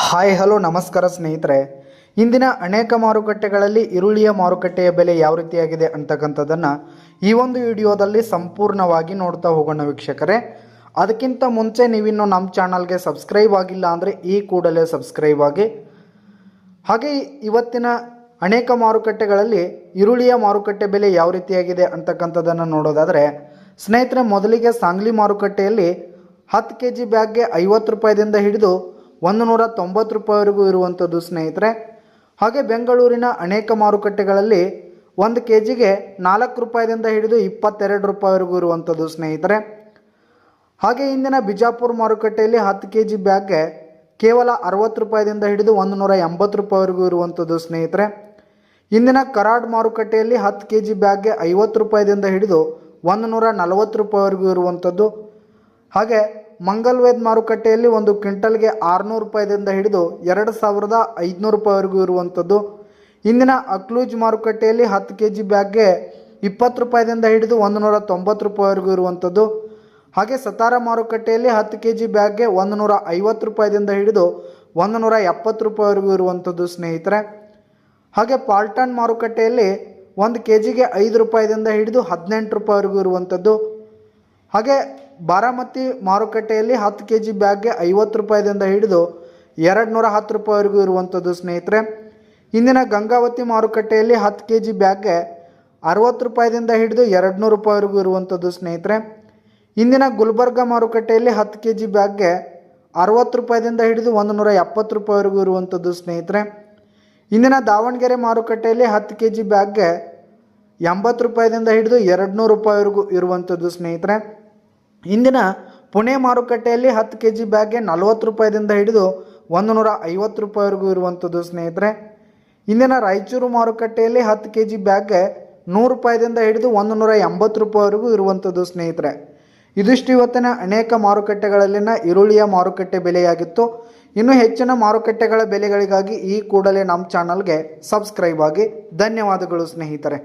Hi, hello, ನಮಸ್ಕಾರ ಸ್ನೇಹಿತರೆ. ಇಂದಿನ ಅನೇಕ ಮಾರುಕಟ್ಟೆಗಳಲ್ಲಿ ಈರುಳ್ಳಿಯ ಮಾರುಕಟ್ಟೆಯ ಬೆಲೆ ಯಾವ ರೀತಿಯಾಗಿದೆ ಅಂತಕ್ಕಂಥದ್ದನ್ನು ಈ ಒಂದು ವಿಡಿಯೋದಲ್ಲಿ ಸಂಪೂರ್ಣವಾಗಿ ನೋಡ್ತಾ ಹೋಗೋಣ ವೀಕ್ಷಕರೇ. ಅದಕ್ಕಿಂತ ಮುಂಚೆ ನೀವಿನ್ನು ನಮ್ಮ ಚಾನಲ್ಗೆ ಸಬ್ಸ್ಕ್ರೈಬ್ ಆಗಿಲ್ಲ ಅಂದರೆ ಈ ಕೂಡಲೇ ಸಬ್ಸ್ಕ್ರೈಬ್ ಆಗಿ. ಹಾಗೆ ಇವತ್ತಿನ ಅನೇಕ ಮಾರುಕಟ್ಟೆಗಳಲ್ಲಿ ಈರುಳ್ಳಿಯ ಮಾರುಕಟ್ಟೆ ಬೆಲೆ ಯಾವ ರೀತಿಯಾಗಿದೆ ಅಂತಕ್ಕಂಥದ್ದನ್ನು ನೋಡೋದಾದರೆ, ಸ್ನೇಹಿತರೆ, ಮೊದಲಿಗೆ ಸಾಂಗ್ಲಿ ಮಾರುಕಟ್ಟೆಯಲ್ಲಿ ಹತ್ತು ಕೆ ಜಿ ಬ್ಯಾಗ್ಗೆ ಐವತ್ತು ರೂಪಾಯಿದಿಂದ ಹಿಡಿದು ಒಂದು ನೂರ ತೊಂಬತ್ತು ರೂಪಾಯಿವರೆಗೂ ಇರುವಂಥದ್ದು ಸ್ನೇಹಿತರೆ, ಹಾಗೆ ಬೆಂಗಳೂರಿನ ಅನೇಕ ಮಾರುಕಟ್ಟೆಗಳಲ್ಲಿ ಒಂದು ಕೆ ಜಿಗೆ ನಾಲ್ಕು ರೂಪಾಯಿದಿಂದ ಹಿಡಿದು ಇಪ್ಪತ್ತೆರಡು ರೂಪಾಯಿವರೆಗೂ ಇರುವಂಥದ್ದು ಸ್ನೇಹಿತರೆ. ಹಾಗೆ ಇಂದಿನ ಬಿಜಾಪುರ ಮಾರುಕಟ್ಟೆಯಲ್ಲಿ ಹತ್ತು ಕೆ ಜಿ ಬ್ಯಾಗ್ಗೆ ಕೇವಲ ಅರವತ್ತು ರೂಪಾಯಿದಿಂದ ಹಿಡಿದು ಒಂದು ನೂರ ಎಂಬತ್ತು ರೂಪಾಯಿವರೆಗೂ ಇರುವಂಥದ್ದು ಸ್ನೇಹಿತರೆ. ಇಂದಿನ ಕರಾಡ್ ಮಾರುಕಟ್ಟೆಯಲ್ಲಿ ಹತ್ತು ಕೆ ಜಿ ಬ್ಯಾಗ್ಗೆ ಐವತ್ತು ರೂಪಾಯಿದಿಂದ ಹಿಡಿದು ಒಂದು ನೂರ ನಲವತ್ತು ರೂಪಾಯಿವರೆಗೂ ಇರುವಂಥದ್ದು. ಹಾಗೆ ಮಂಗಲ್ವೇದ್ ಮಾರುಕಟ್ಟೆಯಲ್ಲಿ ಒಂದು ಕ್ವಿಂಟಲ್ಗೆ ಆರುನೂರು ರೂಪಾಯಿದಿಂದ ಹಿಡಿದು ಎರಡು ಸಾವಿರದ ಐದುನೂರು ರೂಪಾಯಿವರೆಗೂ ಇರುವಂಥದ್ದು. ಇಂದಿನ ಅಕ್ಲೂಜ್ ಮಾರುಕಟ್ಟೆಯಲ್ಲಿ ಹತ್ತು ಕೆ ಜಿ ಬ್ಯಾಗ್ಗೆ ಇಪ್ಪತ್ತು ರೂಪಾಯಿದಿಂದ ಹಿಡಿದು ಒಂದು ನೂರ ತೊಂಬತ್ತು ರೂಪಾಯಿವರೆಗೂ ಇರುವಂಥದ್ದು. ಹಾಗೆ ಸತಾರ ಮಾರುಕಟ್ಟೆಯಲ್ಲಿ ಹತ್ತು ಕೆ ಜಿ ಬ್ಯಾಗ್ಗೆ ಒಂದು ನೂರ ಐವತ್ತು ರೂಪಾಯಿದಿಂದ ಹಿಡಿದು ಒಂದು ನೂರ ಎಪ್ಪತ್ತು ರೂಪಾಯಿವರೆಗೂ ಇರುವಂಥದ್ದು ಸ್ನೇಹಿತರೆ. ಹಾಗೆ ಪಾಲ್ಟನ್ ಮಾರುಕಟ್ಟೆಯಲ್ಲಿ ಒಂದು ಕೆ ಜಿಗೆ ಐದು ರೂಪಾಯಿದಿಂದ ಹಿಡಿದು ಹದಿನೆಂಟು ರೂಪಾಯಿವರೆಗೂ ಇರುವಂಥದ್ದು. ಹಾಗೆ ಬಾರಾಮತಿ ಮಾರುಕಟ್ಟೆಯಲ್ಲಿ ಹತ್ತು ಕೆ ಜಿ ಬ್ಯಾಗ್ಗೆ ಐವತ್ತು ರೂಪಾಯಿದಿಂದ ಹಿಡಿದು ಎರಡು ನೂರ ಹತ್ತು ರೂಪಾಯಿವರೆಗೂ ಇರುವಂಥದ್ದು ಸ್ನೇಹಿತರೆ. ಇಂದಿನ ಗಂಗಾವತಿ ಮಾರುಕಟ್ಟೆಯಲ್ಲಿ ಹತ್ತು ಕೆ ಜಿ ಬ್ಯಾಗ್ಗೆ ಅರವತ್ತು ರೂಪಾಯಿದಿಂದ ಹಿಡಿದು ಎರಡು ನೂರು ರೂಪಾಯಿವರೆಗೂ ಇರುವಂಥದ್ದು ಸ್ನೇಹಿತರೆ. ಇಂದಿನ ಗುಲ್ಬರ್ಗ ಮಾರುಕಟ್ಟೆಯಲ್ಲಿ ಹತ್ತು ಕೆ ಜಿ ಬ್ಯಾಗ್ಗೆ ಅರವತ್ತು ರೂಪಾಯಿದಿಂದ ಹಿಡಿದು ಒಂದು ನೂರ ಎಪ್ಪತ್ತು ರೂಪಾಯಿವರೆಗೂ ಇರುವಂಥದ್ದು ಸ್ನೇಹಿತರೆ. ಇಂದಿನ ದಾವಣಗೆರೆ ಮಾರುಕಟ್ಟೆಯಲ್ಲಿ ಹತ್ತು ಕೆ ಜಿ ಬ್ಯಾಗ್ಗೆ ಎಂಬತ್ತು ರೂಪಾಯಿದಿಂದ ಹಿಡಿದು ಎರಡು ನೂರು ರೂಪಾಯಿವರೆಗೂ ಇರುವಂಥದ್ದು ಸ್ನೇಹಿತರೆ. ಇಂದಿನ ಪುಣೆ ಮಾರುಕಟ್ಟೆಯಲ್ಲಿ ಹತ್ತು ಕೆ ಜಿ ಬ್ಯಾಗ್ಗೆ ನಲವತ್ತು ರೂಪಾಯಿದಿಂದ ಹಿಡಿದು ಒಂದು ನೂರ ಐವತ್ತು ರೂಪಾಯಿವರೆಗೂ ಇರುವಂಥದ್ದು ಸ್ನೇಹಿತರೆ. ಇಂದಿನ ರಾಯಚೂರು ಮಾರುಕಟ್ಟೆಯಲ್ಲಿ ಹತ್ತು ಕೆ ಜಿ ಬ್ಯಾಗ್ಗೆ ನೂರು ರೂಪಾಯಿದಿಂದ ಹಿಡಿದು ಒಂದು ನೂರ ಎಂಬತ್ತು ರೂಪಾಯಿವರೆಗೂ ಇರುವಂಥದ್ದು ಸ್ನೇಹಿತರೆ. ಇದಿಷ್ಟು ಇವತ್ತಿನ ಅನೇಕ ಮಾರುಕಟ್ಟೆಗಳಲ್ಲಿನ ಈರುಳ್ಳಿಯ ಮಾರುಕಟ್ಟೆ ಬೆಲೆಯಾಗಿತ್ತು. ಇನ್ನೂ ಹೆಚ್ಚಿನ ಮಾರುಕಟ್ಟೆಗಳ ಬೆಲೆಗಳಿಗಾಗಿ ಈ ಕೂಡಲೇ ನಮ್ಮ ಚಾನಲ್ಗೆ ಸಬ್ಸ್ಕ್ರೈಬ್ ಆಗಿ ಧನ್ಯವಾದಗಳು ಸ್ನೇಹಿತರೆ.